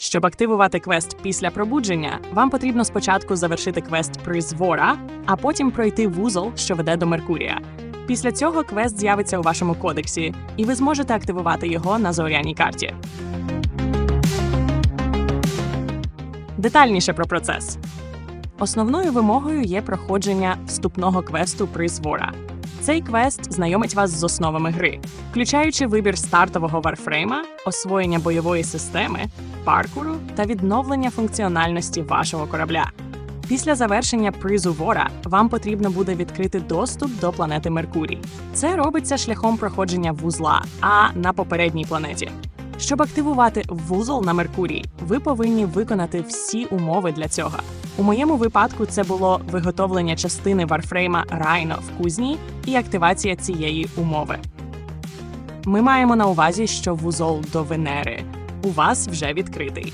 Щоб активувати квест після пробудження, вам потрібно спочатку завершити квест призвора, а потім пройти вузол, що веде до Меркурія. Після цього квест з'явиться у вашому кодексі, і ви зможете активувати його на зоряній карті. Детальніше про процес. Основною вимогою є проходження вступного квесту призвора. Цей квест знайомить вас з основами гри, включаючи вибір стартового варфрейма, освоєння бойової системи, паркуру та відновлення функціональності вашого корабля. Після завершення призу вора вам потрібно буде відкрити доступ до планети Меркурій. Це робиться шляхом проходження вузла А на попередній планеті. Щоб активувати вузол на Меркурій, ви повинні виконати всі умови для цього. У моєму випадку це було виготовлення частини варфрейма Райно в кузні і активація цієї умови. Ми маємо на увазі, що вузол до Венери у вас вже відкритий.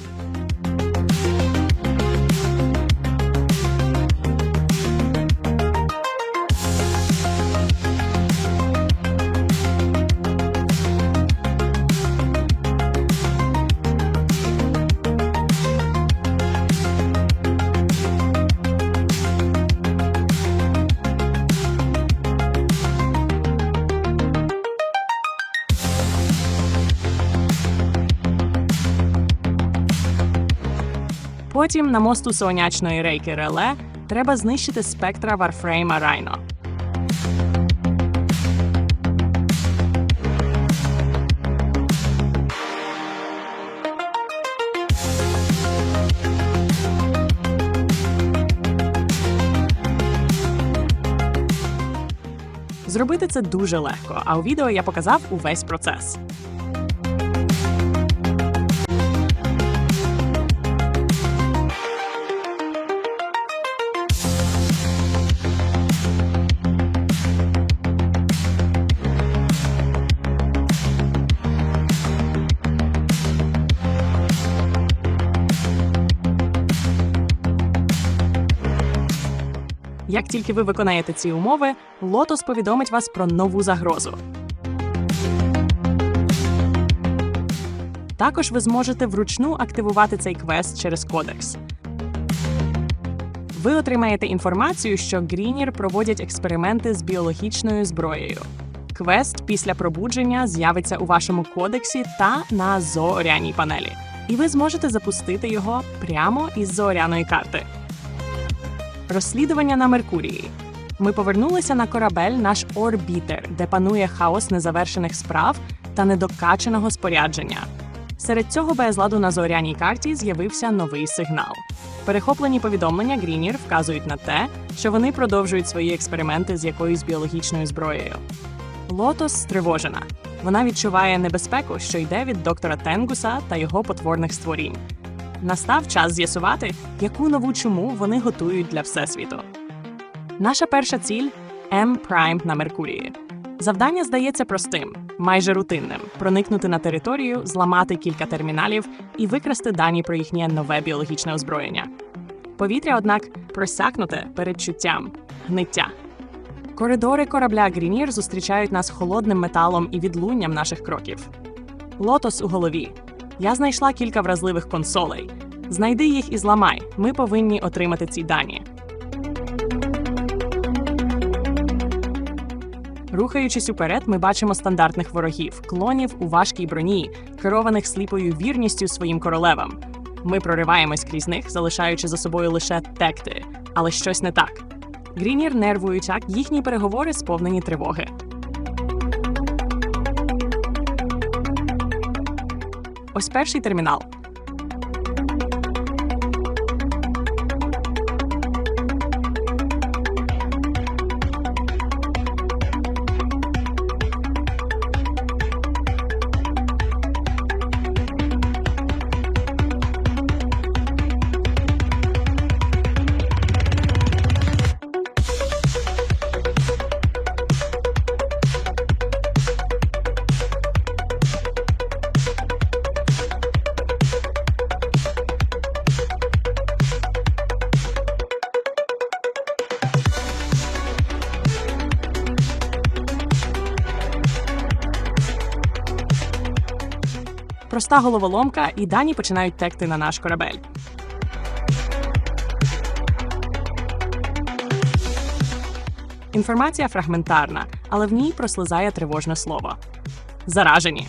Потім на мосту сонячної рейки Реле треба знищити спектра варфрейма Райно. Зробити це дуже легко, а у відео я показав увесь процес. Як тільки ви виконаєте ці умови, Лотос повідомить вас про нову загрозу. Також ви зможете вручну активувати цей квест через кодекс. Ви отримаєте інформацію, що Грінір проводять експерименти з біологічною зброєю. Квест після пробудження з'явиться у вашому кодексі та на зооряній панелі, і ви зможете запустити його прямо із зооряної карти. Розслідування на Меркурії. Ми повернулися на корабель наш орбітер, де панує хаос незавершених справ та недокачаного спорядження. Серед цього безладу на зоряній карті з'явився новий сигнал. Перехоплені повідомлення Грінір вказують на те, що вони продовжують свої експерименти з якоюсь біологічною зброєю. Лотос стривожена. Вона відчуває небезпеку, що йде від доктора Тенгуса та його потворних створінь. Настав час з'ясувати, яку нову чуму вони готують для всесвіту. Наша перша ціль М Прайм на Меркурії. Завдання здається простим, майже рутинним: проникнути на територію, зламати кілька терміналів і викрасти дані про їхнє нове біологічне озброєння. Повітря, однак, просякнуте передчуттям гниття. Коридори корабля Грінір зустрічають нас холодним металом і відлунням наших кроків. Лотос у голові. Я знайшла кілька вразливих консолей. Знайди їх і зламай. Ми повинні отримати ці дані. Рухаючись уперед, ми бачимо стандартних ворогів, клонів у важкій броні, керованих сліпою вірністю своїм королевам. Ми прориваємось крізь них, залишаючи за собою лише текти, але щось не так. Грінір нервують, як їхні переговори сповнені тривоги. Ось перший термінал. Проста головоломка, і дані починають текти на наш корабель. Інформація фрагментарна, але в ній прослизає тривожне слово. Заражені.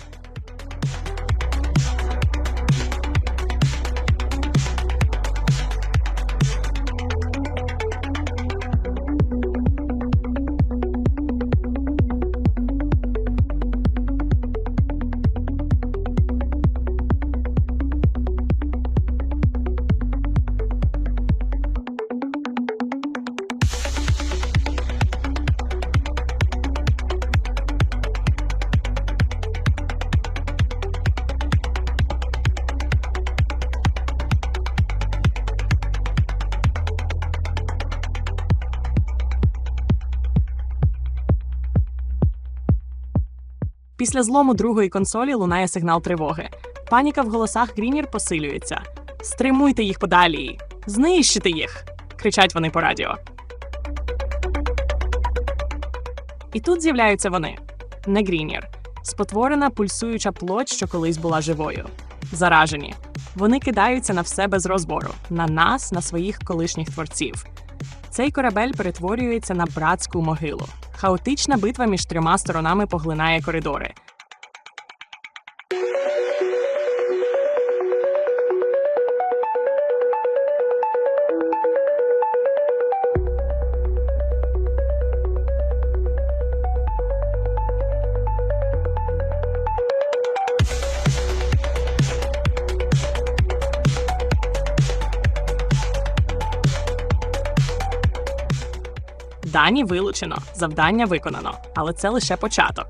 Після злому другої консолі лунає сигнал тривоги. Паніка в голосах Грінір посилюється. Стримуйте їх подалі! Знищити їх! кричать вони по радіо. І тут з'являються вони не Грінір, спотворена пульсуюча плоть, що колись була живою. Заражені. Вони кидаються на все без розбору, на нас, на своїх колишніх творців. Цей корабель перетворюється на братську могилу. Хаотична битва між трьома сторонами поглинає коридори. Дані вилучено, завдання виконано, але це лише початок.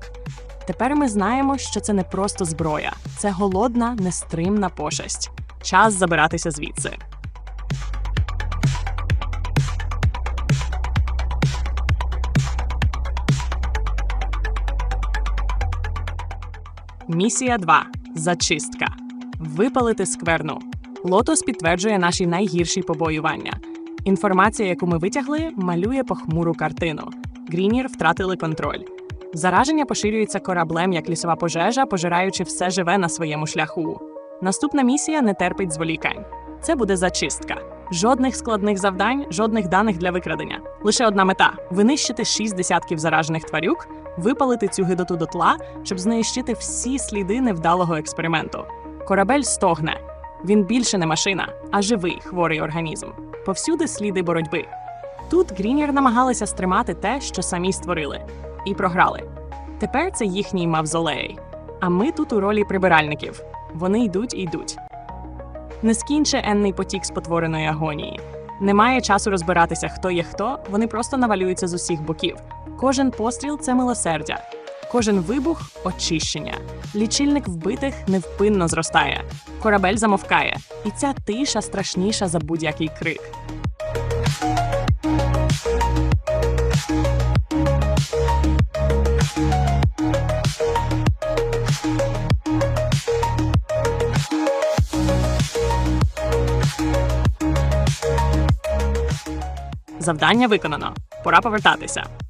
Тепер ми знаємо, що це не просто зброя, це голодна, нестримна пошесть. Час забиратися звідси. Місія 2. Зачистка. Випалити скверну. Лотос підтверджує наші найгірші побоювання. Інформація, яку ми витягли, малює похмуру картину. Грінір втратили контроль. Зараження поширюється кораблем як лісова пожежа, пожираючи все живе на своєму шляху. Наступна місія не терпить зволікань. Це буде зачистка. Жодних складних завдань, жодних даних для викрадення. Лише одна мета винищити шість десятків заражених тварюк, випалити цю гидоту дотла, щоб знищити всі сліди невдалого експерименту. Корабель стогне. Він більше не машина, а живий хворий організм. Повсюди сліди боротьби. Тут Грінір намагалися стримати те, що самі створили, і програли. Тепер це їхній мавзолей. А ми тут у ролі прибиральників. Вони йдуть і йдуть. Не скінче енний потік спотвореної агонії. Немає часу розбиратися, хто є хто, вони просто навалюються з усіх боків. Кожен постріл це милосердя, кожен вибух очищення. Лічильник вбитих невпинно зростає. Корабель замовкає, і ця тиша страшніша за будь-який крик. Завдання виконано. Пора повертатися.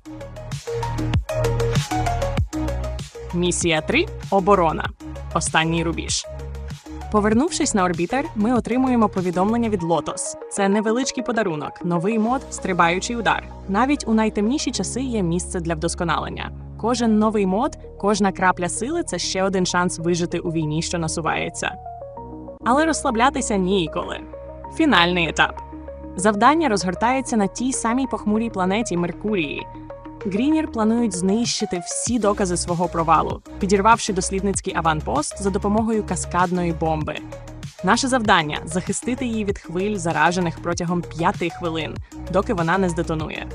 Місія 3. Оборона. Останній рубіж. Повернувшись на орбітер, ми отримуємо повідомлення від Лотос. Це невеличкий подарунок, новий мод, стрибаючий удар. Навіть у найтемніші часи є місце для вдосконалення. Кожен новий мод, кожна крапля сили це ще один шанс вижити у війні, що насувається. Але розслаблятися ніколи. Фінальний етап. Завдання розгортається на тій самій похмурій планеті Меркурії. Грінір планують знищити всі докази свого провалу, підірвавши дослідницький аванпост за допомогою каскадної бомби. Наше завдання захистити її від хвиль, заражених протягом п'яти хвилин, доки вона не здетонує.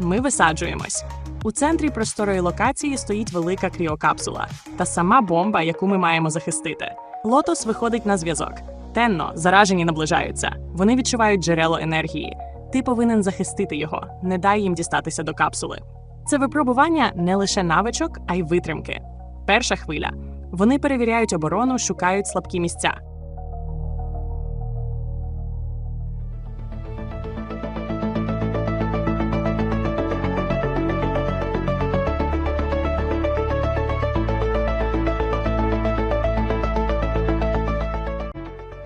Ми висаджуємось. У центрі просторої локації стоїть велика кріокапсула та сама бомба, яку ми маємо захистити. Лотос виходить на зв'язок. Тенно, заражені наближаються. Вони відчувають джерело енергії. Ти повинен захистити його, не дай їм дістатися до капсули. Це випробування не лише навичок, а й витримки. Перша хвиля. Вони перевіряють оборону, шукають слабкі місця.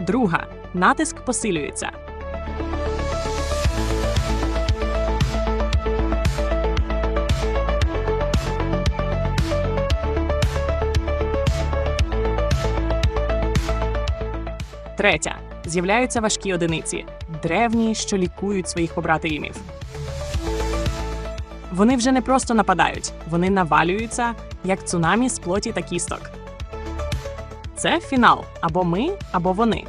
Друга натиск посилюється. Третя з'являються важкі одиниці, древні, що лікують своїх побратимів. Вони вже не просто нападають, вони навалюються, як цунамі з плоті та кісток. Це фінал або ми, або вони.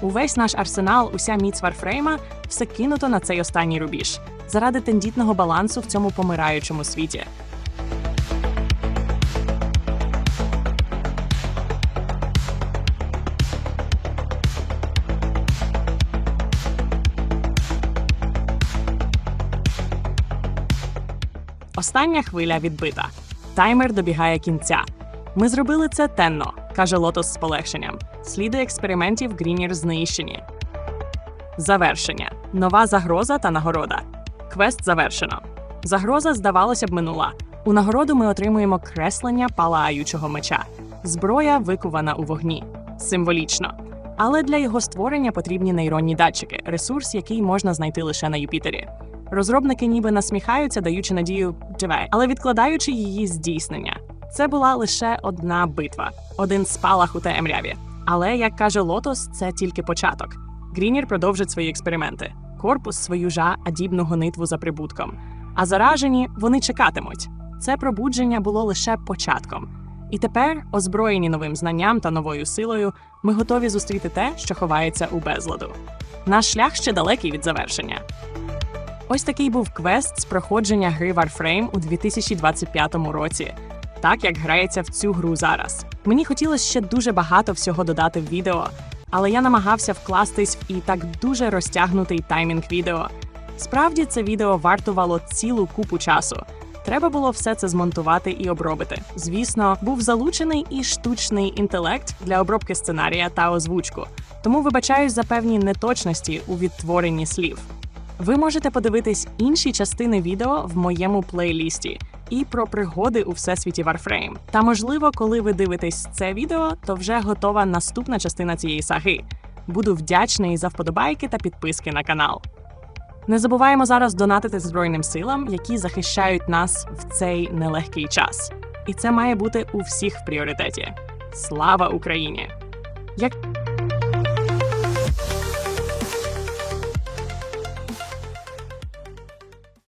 Увесь наш арсенал, уся міць Варфрейма все кинуто на цей останній рубіж заради тендітного балансу в цьому помираючому світі. Остання хвиля відбита. Таймер добігає кінця. Ми зробили це тенно, каже Лотос з полегшенням. Сліди експериментів Грінір знищені. Завершення. Нова загроза та нагорода. Квест завершено. Загроза, здавалося б, минула. У нагороду ми отримуємо креслення палаючого меча. Зброя викувана у вогні. Символічно. Але для його створення потрібні нейронні датчики, ресурс, який можна знайти лише на Юпітері. Розробники ніби насміхаються, даючи надію живе, але відкладаючи її здійснення. Це була лише одна битва, один спалах у темряві. Але, як каже Лотос, це тільки початок. Грінір продовжить свої експерименти. Корпус свою жа адібну гонитву за прибутком. А заражені вони чекатимуть. Це пробудження було лише початком. І тепер, озброєні новим знанням та новою силою, ми готові зустріти те, що ховається у безладу. Наш шлях ще далекий від завершення. Ось такий був квест з проходження гри Warframe у 2025 році, так як грається в цю гру зараз. Мені хотілося ще дуже багато всього додати в відео, але я намагався вкластись в і так дуже розтягнутий таймінг відео. Справді це відео вартувало цілу купу часу. Треба було все це змонтувати і обробити. Звісно, був залучений і штучний інтелект для обробки сценарія та озвучку. Тому вибачаюсь за певні неточності у відтворенні слів. Ви можете подивитись інші частини відео в моєму плейлісті і про пригоди у всесвіті Warframe. Та можливо, коли ви дивитесь це відео, то вже готова наступна частина цієї саги. Буду вдячний за вподобайки та підписки на канал. Не забуваємо зараз донатити Збройним силам, які захищають нас в цей нелегкий час. І це має бути у всіх в пріоритеті. Слава Україні!